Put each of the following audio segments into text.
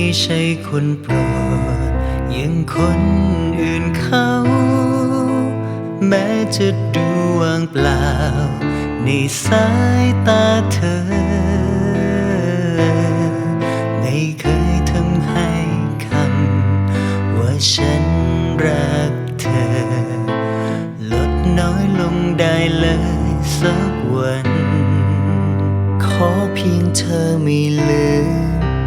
่ใช่คนโปรดอย่างคนอื่นเขา แม้จะดูว่างเปล่า ในสายตาเธอ ไม่เคยทำให้คำว่าฉันรักเธอ ลดน้อยลงได้เลยสักวัน ขอเพียงเธอไม่ลืม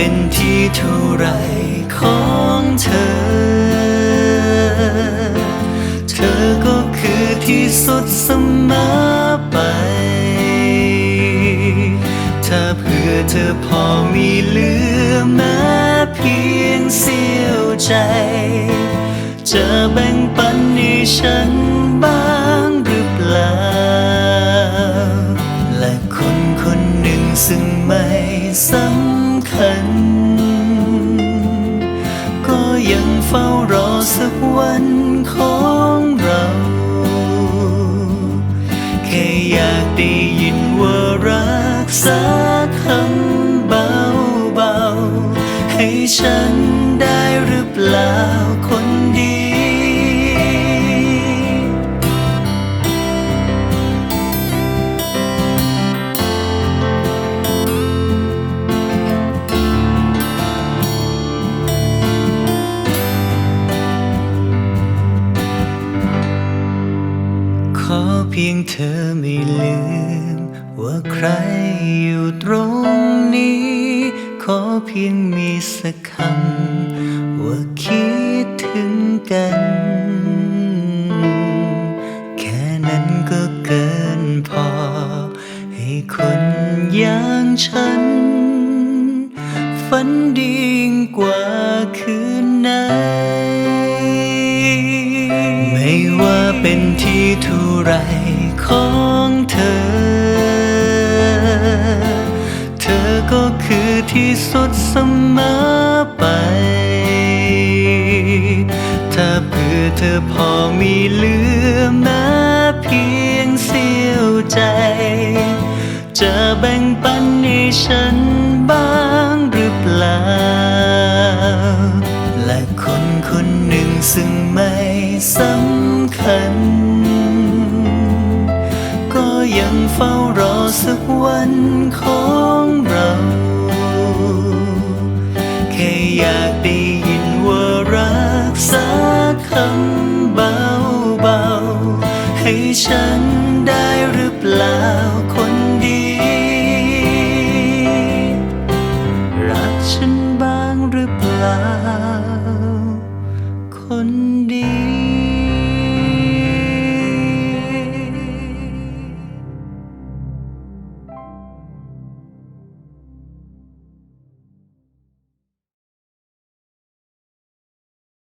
เป็นที่เท่าไรของเธอ เธอก็คือที่สุดเสมอไป ถ้าเพื่อเธอพอมีเหลือแม้เพียงเสี้ยวใจ จะแบ่งปันให้ฉันบ้างหรือเปล่า และคนคนหนึ่งซึ่งไม่สำ สักคำเบาๆ ให้ฉันได้หรือเปล่าคนดี ขอเพียงเธอไม่ลืม ว่าใครอยู่ตรงนี้ ขอเพียงมีสักคำ ว่าคิดถึงกัน แค่นั้นก็เกินพอ ให้คนอย่างฉัน ฝันดีกว่าคืนไหนไม่ว่าเป็นที่เท่าไรขอ ที่สุดเสมอไป ถ้าเพื่อเธอพอมีเหลือแม้เพียงเสียวใจ จะแบ่งปันให้ฉันบ้างหรือเปล่า และคนคนหนึ่งซึ่งไม่สำคัญ ก็ยังเฝ้ารอสักวันของ ซ้ำเบาๆ ให้ฉันได้หรือเปล่าคนดี รักฉันบ้างหรือเปล่า คนดี